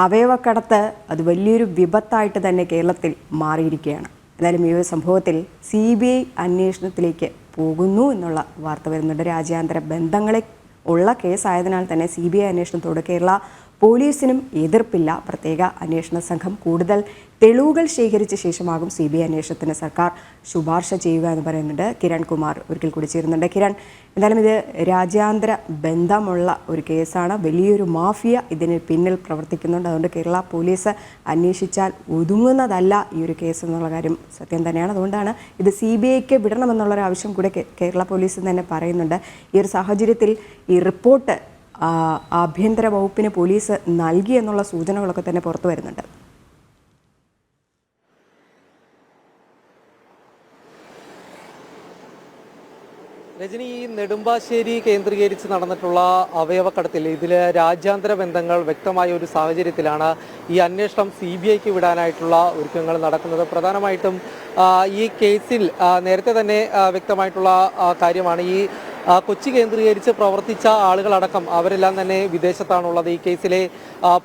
അവയവക്കടത്ത് അത് വലിയൊരു വിപത്തായിട്ട് തന്നെ കേരളത്തിൽ മാറിയിരിക്കുകയാണ്. എന്തായാലും ഈ ഒരു സംഭവത്തിൽ സി ബി ഐ അന്വേഷണത്തിലേക്ക് പോകുന്നു എന്നുള്ള വാർത്ത വരുന്നുണ്ട്. രാജ്യാന്തര ബന്ധങ്ങളെ ഉള്ള കേസായതിനാൽ തന്നെ സി ബി ഐ അന്വേഷണത്തോട് കേരള പോലീസിനും എതിർപ്പില്ല. പ്രത്യേക അന്വേഷണ സംഘം കൂടുതൽ തെളിവുകൾ ശേഖരിച്ച ശേഷമാകും സി ബി ഐ അന്വേഷണത്തിന് സർക്കാർ ശുപാർശ ചെയ്യുക എന്ന് പറയുന്നുണ്ട്. കിരൺ കുമാർ ഒരിക്കൽ കൂടി ചേരുന്നുണ്ട്. കിരൺ എന്തായാലും ഇത് രാജ്യാന്തര ബന്ധമുള്ള ഒരു കേസാണ്. വലിയൊരു മാഫിയ ഇതിന് പിന്നിൽ പ്രവർത്തിക്കുന്നുണ്ട്. അതുകൊണ്ട് കേരള പോലീസ് അന്വേഷിച്ചാൽ ഒതുങ്ങുന്നതല്ല ഈ ഒരു കേസ് എന്നുള്ള കാര്യം സത്യം തന്നെയാണ്. അതുകൊണ്ടാണ് ഇത് സി ബി ഐക്ക് വിടണമെന്നുള്ളൊരു ആവശ്യം കൂടെ കേരള പോലീസ് തന്നെ പറയുന്നുണ്ട്. ഈ ഒരു സാഹചര്യത്തിൽ ഈ റിപ്പോർട്ട് ആഭ്യന്തര വകുപ്പിന് പോലീസ് നൽകി എന്നുള്ള സൂചനകളൊക്കെ തന്നെ പുറത്തു വരുന്നുണ്ട്. രജനി ഈ നെടുമ്പാശ്ശേരി കേന്ദ്രീകരിച്ച് നടന്നിട്ടുള്ള അവയവക്കടത്തിൽ ഇതിൽ രാജ്യാന്തര ബന്ധങ്ങൾ വ്യക്തമായ ഒരു സാഹചര്യത്തിലാണ് ഈ അന്വേഷണം സി ബി ഐക്ക് വിടാനായിട്ടുള്ള ഒരുക്കങ്ങൾ നടക്കുന്നത്. പ്രധാനമായിട്ടും ഈ കേസിൽ നേരത്തെ തന്നെ വ്യക്തമായിട്ടുള്ള കാര്യമാണ് ഈ കൊച്ചി കേന്ദ്രീകരിച്ച് പ്രവർത്തിച്ച ആളുകളടക്കം അവരെല്ലാം തന്നെ വിദേശത്താണുള്ളത്. ഈ കേസിലെ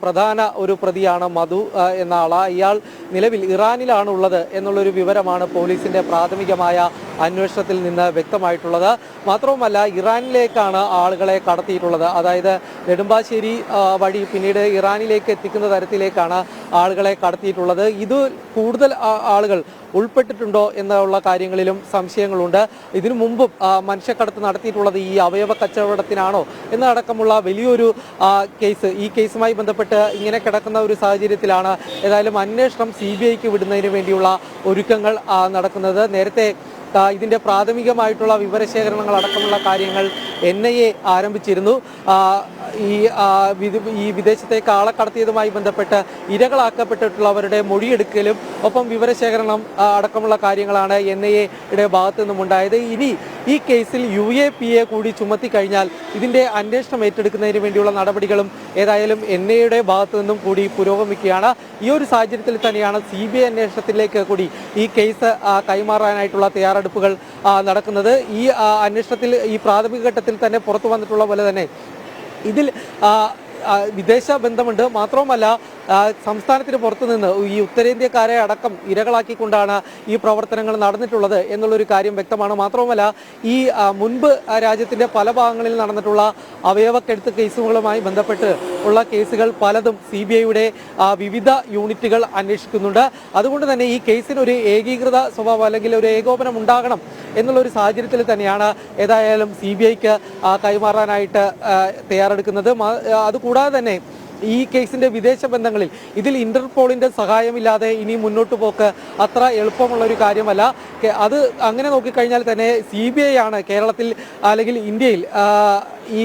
പ്രധാന ഒരു പ്രതിയാണ് മധു എന്ന ആൾ ഇയാൾ നിലവിൽ ഇറാനിലാണ് ഉള്ളത് എന്നുള്ളൊരു വിവരമാണ് പോലീസിന്റെ പ്രാഥമികമായ അന്വേഷണത്തിൽ നിന്ന് വ്യക്തമായിട്ടുള്ളത്. മാത്രവുമല്ല ഇറാനിലേക്കാണ് ആളുകളെ കടത്തിയിട്ടുള്ളത്. അതായത് നെടുമ്പാശ്ശേരി വഴി പിന്നീട് ഇറാനിലേക്ക് എത്തിക്കുന്ന തരത്തിലേക്കാണ് ആളുകളെ കടത്തിയിട്ടുള്ളത്. ഇത് കൂടുതൽ ആളുകൾ ഉൾപ്പെട്ടിട്ടുണ്ടോ എന്നുള്ള കാര്യങ്ങളിലും സംശയങ്ങളുണ്ട്. ഇതിനു മുമ്പും മനുഷ്യക്കടത്ത് നടത്തിയിട്ടുള്ളത് ഈ അവയവ കച്ചവടത്തിനാണോ എന്നടക്കമുള്ള വലിയൊരു കേസ്. ഈ കേസുമായി ബന്ധപ്പെട്ട് ഇങ്ങനെ കിടക്കുന്ന ഒരു സാഹചര്യത്തിലാണ് ഏതായാലും അന്വേഷണം സി ബി ഐക്ക് വിടുന്നതിന് വേണ്ടിയുള്ള ഒരുക്കങ്ങൾ നടക്കുന്നത്. നേരത്തെ ഇതിന്റെ പ്രാഥമികമായിട്ടുള്ള വിവരശേഖരണങ്ങൾ അടക്കമുള്ള കാര്യങ്ങൾ എൻ ഐ എ ആരംഭിച്ചിരുന്നു. ഈ ഈ വിദേശത്തേക്ക് കടത്തിയതുമായി ബന്ധപ്പെട്ട് ഇരകളാക്കപ്പെട്ടിട്ടുള്ളവരുടെ മൊഴിയെടുക്കലും ഒപ്പം വിവരശേഖരണം അടക്കമുള്ള കാര്യങ്ങളാണ് എൻ ഐ എയുടെ ഭാഗത്തു നിന്നും ഉണ്ടായത് ഇനി ഈ കേസിൽ യു എ പി എ കൂടി ചുമത്തി കഴിഞ്ഞാൽ ഇതിന്റെ അന്വേഷണം ഏറ്റെടുക്കുന്നതിന് വേണ്ടിയുള്ള നടപടികളും ഏതായാലും എൻ ഐയുടെ ഭാഗത്തു നിന്നും കൂടി പുരോഗമിക്കുകയാണ്. ഈ ഒരു സാഹചര്യത്തിൽ തന്നെയാണ് സി ബി ഐ അന്വേഷണത്തിലേക്ക് കൂടി ഈ കേസ് കൈമാറാനായിട്ടുള്ള തയ്യാറെടുപ്പുകൾ നടക്കുന്നത്. ഈ അന്വേഷണത്തിൽ ഈ പ്രാഥമിക ഘട്ടത്തിൽ തന്നെ പുറത്തു വന്നിട്ടുള്ള പോലെ തന്നെ. ഇതിൽ വിദേശ ബന്ധമുണ്ട്. മാത്രവുമല്ല സംസ്ഥാനത്തിന് പുറത്തുനിന്ന് ഈ ഉത്തരേന്ത്യക്കാരെ അടക്കം ഇരകളാക്കിക്കൊണ്ടാണ് ഈ പ്രവർത്തനങ്ങൾ നടന്നിട്ടുള്ളത് എന്നുള്ളൊരു കാര്യം വ്യക്തമാണ്. മാത്രവുമല്ല ഈ മുൻപ് രാജ്യത്തിന്റെ പല ഭാഗങ്ങളിൽ നടന്നിട്ടുള്ള അവയവക്കെടുത്ത് കേസുകളുമായി ബന്ധപ്പെട്ട് ഉള്ള കേസുകൾ പലതും സി ബി ഐയുടെ വിവിധ യൂണിറ്റുകൾ അന്വേഷിക്കുന്നുണ്ട്. അതുകൊണ്ട് തന്നെ ഈ കേസിന് ഒരു ഏകീകൃത സ്വഭാവം അല്ലെങ്കിൽ ഒരു ഏകോപനം ഉണ്ടാകണം എന്നുള്ളൊരു സാഹചര്യത്തിൽ തന്നെയാണ് ഏതായാലും സി ബി ഐക്ക് കൈമാറാനായിട്ട് തയ്യാറെടുക്കുന്നത്. അതുകൂടാതെ തന്നെ ഈ കേസിന്റെ വിദേശ ബന്ധങ്ങളിൽ ഇതിൽ ഇന്റർപോളിന്റെ സഹായമില്ലാതെ ഇനി മുന്നോട്ട് പോക്ക് അത്ര എളുപ്പമുള്ള ഒരു കാര്യമല്ല. അത് അങ്ങനെ നോക്കിക്കഴിഞ്ഞാൽ തന്നെ സി ബി ഐ ആണ് കേരളത്തിൽ അല്ലെങ്കിൽ ഇന്ത്യയിൽ ഈ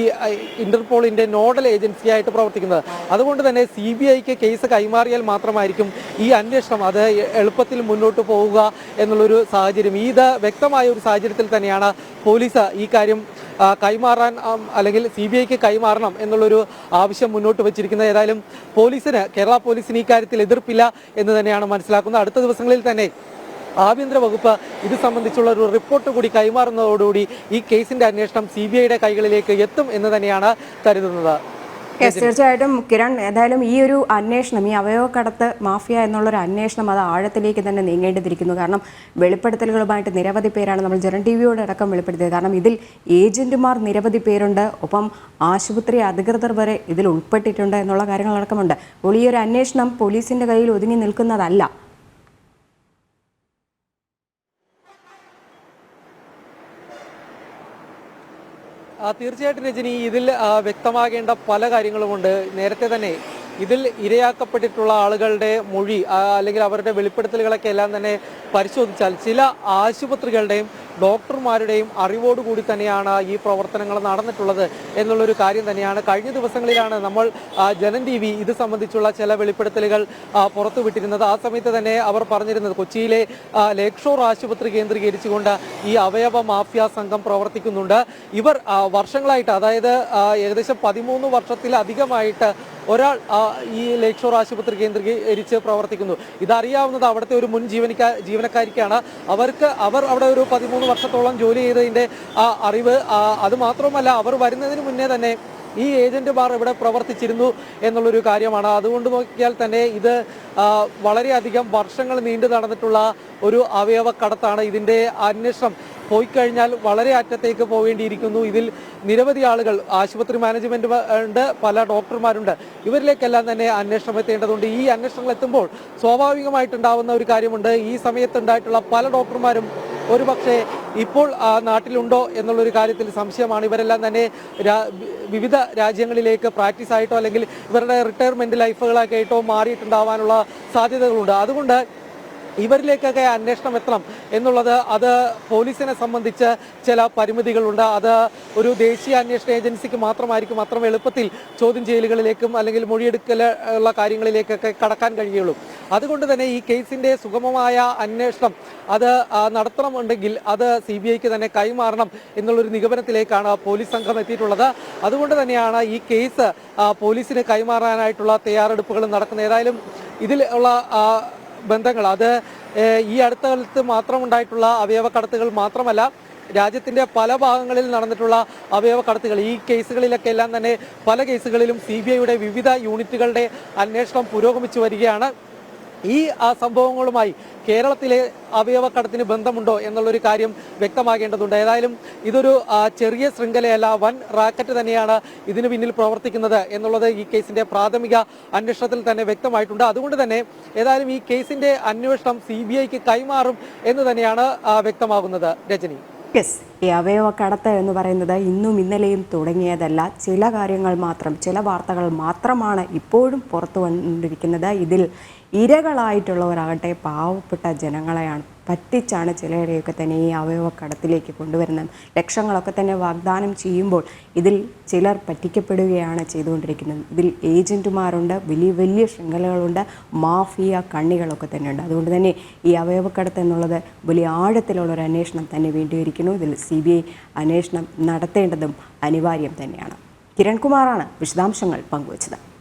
ഇന്റർപോളിന്റെ നോഡൽ ഏജൻസിയായിട്ട് പ്രവർത്തിക്കുന്നത്. അതുകൊണ്ട് തന്നെ സി ബി ഐക്ക് കേസ് കൈമാറിയാൽ മാത്രമായിരിക്കും ഈ അന്വേഷണം അത് എളുപ്പത്തിൽ മുന്നോട്ട് പോവുക എന്നുള്ളൊരു സാഹചര്യം. ഇത് വ്യക്തമായ ഒരു സാഹചര്യത്തിൽ തന്നെയാണ് പോലീസ് ഈ കാര്യം കൈമാറാൻ അല്ലെങ്കിൽ സി ബി ഐക്ക് കൈമാറണം എന്നുള്ളൊരു ആവശ്യം മുന്നോട്ട് വെച്ചിരിക്കുന്നത്. ഏതായാലും പോലീസിന് കേരള പോലീസിന് ഈ കാര്യത്തിൽ എതിർപ്പില്ല എന്ന് തന്നെയാണ് മനസ്സിലാക്കുന്നത്. അടുത്ത ദിവസങ്ങളിൽ തന്നെ ആഭ്യന്തര വകുപ്പ് ഇത് സംബന്ധിച്ചുള്ള ഒരു റിപ്പോർട്ട് കൂടി കൈമാറുന്നതോടുകൂടി ഈ കേസിന്റെ അന്വേഷണം സി ബി ഐയുടെ കൈകളിലേക്ക് എത്തും എന്ന് തന്നെയാണ് കരുതുന്നത്. യെസ് തീർച്ചയായിട്ടും കിരൺ ഏതായാലും ഈ ഒരു അന്വേഷണം ഈ അവയവ അവയവക്കടത്ത് മാഫിയ എന്നുള്ളൊരു അന്വേഷണം അത് ആഴത്തിലേക്ക് തന്നെ നീങ്ങേണ്ടിയിരിക്കുന്നു. കാരണം വെളിപ്പെടുത്തലുകളുമായിട്ട് നിരവധി പേരാണ് നമ്മൾ ജനൻ ടി വിയോട് അടക്കം വെളിപ്പെടുത്തിയത്. കാരണം ഇതിൽ ഏജന്റുമാർ നിരവധി പേരുണ്ട്. ഒപ്പം ആശുപത്രി അധികൃതർ വരെ ഇതിൽ ഉൾപ്പെട്ടിട്ടുണ്ട് എന്നുള്ള കാര്യങ്ങളടക്കമുണ്ട്. അപ്പോൾ ഈ ഒരു അന്വേഷണം പോലീസിന്റെ കയ്യിൽ ഒതുങ്ങി നിൽക്കുന്നതല്ല. തീർച്ചയായിട്ടും രജനി ഇതിൽ വ്യക്തമാകേണ്ട പല കാര്യങ്ങളുമുണ്ട്. നേരത്തെ തന്നെ ഇതിൽ ഇരയാക്കപ്പെട്ടിട്ടുള്ള ആളുകളുടെ മൊഴി അല്ലെങ്കിൽ അവരുടെ വെളിപ്പെടുത്തലുകളൊക്കെ എല്ലാം തന്നെ പരിശോധിച്ചാൽ ചില ആശുപത്രികളുടെയും ഡോക്ടർമാരുടെയും അറിവോടുകൂടി തന്നെയാണ് ഈ പ്രവർത്തനങ്ങൾ നടന്നിട്ടുള്ളത് എന്നുള്ളൊരു കാര്യം തന്നെയാണ്. കഴിഞ്ഞ ദിവസങ്ങളിലാണ് നമ്മൾ ജനം ടി വി ഇത് സംബന്ധിച്ചുള്ള ചില വെളിപ്പെടുത്തലുകൾ പുറത്തുവിട്ടിരുന്നത്. ആ സമയത്ത് തന്നെ അവർ പറഞ്ഞിരുന്നത് കൊച്ചിയിലെ ലേക്ഷോർ ആശുപത്രി കേന്ദ്രീകരിച്ചുകൊണ്ട് ഈ അവയവ മാഫിയ സംഘം പ്രവർത്തിക്കുന്നുണ്ട്. ഇവർ വർഷങ്ങളായിട്ട് അതായത് ഏകദേശം പതിമൂന്ന് വർഷത്തിലധികമായിട്ട് ഒരാൾ ഈ ലേക്ക് ഷോർ ആശുപത്രി കേന്ദ്രീകരിച്ച് പ്രവർത്തിക്കുന്നു. ഇതറിയാവുന്നത് അവിടുത്തെ ഒരു മുൻ ജീവനക്കാ ജീവനക്കാരിക്കാണ്. അവർക്ക് അവർ അവിടെ ഒരു പതിമൂന്ന് വർഷത്തോളം ജോലി ചെയ്തതിന്റെ അറിവ് അതുമാത്രമല്ല അത് മാത്രമല്ല അവർ വരുന്നതിന് മുന്നേ തന്നെ ഈ ഏജന്റ് ബാർ ഇവിടെ പ്രവർത്തിച്ചിരുന്നു എന്നുള്ളൊരു കാര്യമാണ്. അതുകൊണ്ട് നോക്കിയാൽ തന്നെ ഇത് വളരെയധികം വർഷങ്ങൾ നീണ്ടു നടന്നിട്ടുള്ള ഒരു അവയവ കടത്താണ് ഇതിന്റെ അന്വേഷണം. പോയി കഴിഞ്ഞാൽ വളരെ അറ്റത്തേക്ക് പോവേണ്ടിയിരിക്കുന്നു. ഇതിൽ നിരവധി ആളുകൾ ആശുപത്രി മാനേജ്മെന്റ് ഉണ്ട് പല ഡോക്ടർമാരുണ്ട്. ഇവരിലേക്കെല്ലാം തന്നെ അന്വേഷണം എത്തേണ്ടതുണ്ട്. ഈ അന്വേഷണങ്ങൾ എത്തുമ്പോൾ സ്വാഭാവികമായിട്ടുണ്ടാവുന്ന ഒരു കാര്യമുണ്ട്. ഈ സമയത്തുണ്ടായിട്ടുള്ള പല ഡോക്ടർമാരും ഒരുപക്ഷെ ഇപ്പോൾ നാട്ടിലുണ്ടോ എന്നുള്ളൊരു കാര്യത്തിൽ സംശയമാണ്. ഇവരെല്ലാം തന്നെ വിവിധ രാജ്യങ്ങളിലേക്ക് പ്രാക്ടീസ് ആയിട്ടോ അല്ലെങ്കിൽ ഇവരുടെ റിട്ടയർമെന്റ് ലൈഫുകളൊക്കെ ആയിട്ടോ മാറിയിട്ടുണ്ടാവാനുള്ള സാധ്യതകളുണ്ട്. അതുകൊണ്ട് ഇവരിലേക്കൊക്കെ അന്വേഷണം എത്തണം എന്നുള്ളത് അത് പോലീസിനെ സംബന്ധിച്ച് ചില പരിമിതികളുണ്ട്. അത് ഒരു ദേശീയ അന്വേഷണ ഏജൻസിക്ക് മാത്രമായിരിക്കും അത്ര എളുപ്പത്തിൽ ചോദ്യം ചെയ്യലുകളിലേക്കും അല്ലെങ്കിൽ മൊഴിയെടുക്കൽ ഉള്ള കാര്യങ്ങളിലേക്കൊക്കെ കടക്കാൻ കഴിയുള്ളൂ. അതുകൊണ്ട് തന്നെ ഈ കേസിന്റെ സുഗമമായ അന്വേഷണം അത് നടത്തണമുണ്ടെങ്കിൽ അത് സി ബി ഐക്ക് തന്നെ കൈമാറണം എന്നുള്ളൊരു നിഗമനത്തിലേക്കാണ് പോലീസ് സംഘം എത്തിയിട്ടുള്ളത്. അതുകൊണ്ട് തന്നെയാണ് ഈ കേസ് പോലീസിന് കൈമാറാനായിട്ടുള്ള തയ്യാറെടുപ്പുകൾ നടക്കുന്നത്. ഏതായാലും ഇതിൽ ഉള്ള ബന്ധങ്ങൾ. അത് ഈ അടുത്ത കാലത്ത് മാത്രം ഉണ്ടായിട്ടുള്ള അവയവ കടത്തുകൾ മാത്രമല്ല രാജ്യത്തിന്റെ പല ഭാഗങ്ങളിൽ നടന്നിട്ടുള്ള അവയവ കടത്തുകൾ. ഈ കേസുകളിലൊക്കെ എല്ലാം തന്നെ പല കേസുകളിലും സി ബി ഐയുടെ വിവിധ യൂണിറ്റുകളുടെ അന്വേഷണം പുരോഗമിച്ചു വരികയാണ്. ഈ സംഭവങ്ങളുമായി കേരളത്തിലെ അവയവക്കടത്തിന് ബന്ധമുണ്ടോ എന്നുള്ളൊരു കാര്യം വ്യക്തമാകേണ്ടതുണ്ട്. ഏതായാലും ഇതൊരു ചെറിയ ശൃംഖലയല്ല വൻ റാക്കറ്റ് തന്നെയാണ് ഇതിന് പിന്നിൽ പ്രവർത്തിക്കുന്നത് എന്നുള്ളത് ഈ കേസിന്റെ പ്രാഥമിക അന്വേഷണത്തിൽ തന്നെ വ്യക്തമായിട്ടുണ്ട്. അതുകൊണ്ട് തന്നെ ഏതായാലും ഈ കേസിന്റെ അന്വേഷണം സി കൈമാറും എന്ന് തന്നെയാണ് വ്യക്തമാകുന്നത്. രജനി. യെസ് ഈ അവയവ കടത്ത് എന്ന് പറയുന്നത് ഇന്നും ഇന്നലെയും തുടങ്ങിയതല്ല. ചില കാര്യങ്ങൾ മാത്രം ചില വാർത്തകൾ മാത്രമാണ് ഇപ്പോഴും പുറത്തു വന്നിരിക്കുന്നത്. ഇതിൽ ഇരകളായിട്ടുള്ളവരാകട്ടെ പാവപ്പെട്ട ജനങ്ങളെയാണ്. പറ്റിച്ചാണ് ചിലരെയൊക്കെ തന്നെ ഈ അവയവ കടത്തിലേക്ക് കൊണ്ടുവരുന്നത്. ലക്ഷങ്ങളൊക്കെ തന്നെ വാഗ്ദാനം ചെയ്യുമ്പോൾ ഇതിൽ ചിലർ പറ്റിക്കപ്പെടുകയാണ് ചെയ്തുകൊണ്ടിരിക്കുന്നത്. ഇതിൽ ഏജന്റുമാരുണ്ട് വലിയ വലിയ ശൃംഖലകളുണ്ട് മാഫിയ കണ്ണികളൊക്കെ തന്നെയുണ്ട്. അതുകൊണ്ട് തന്നെ ഈ അവയവക്കടത്ത് എന്നുള്ളത് വലിയ ആഴത്തിലുള്ള ഒരു അന്വേഷണം തന്നെ വേണ്ടിയിരിക്കുന്നു. ഇതിൽ സി ബി ഐ അന്വേഷണം നടത്തേണ്ടതും അനിവാര്യം തന്നെയാണ്. കിരൺകുമാറാണ് വിശദാംശങ്ങൾ പങ്കുവച്ചത്.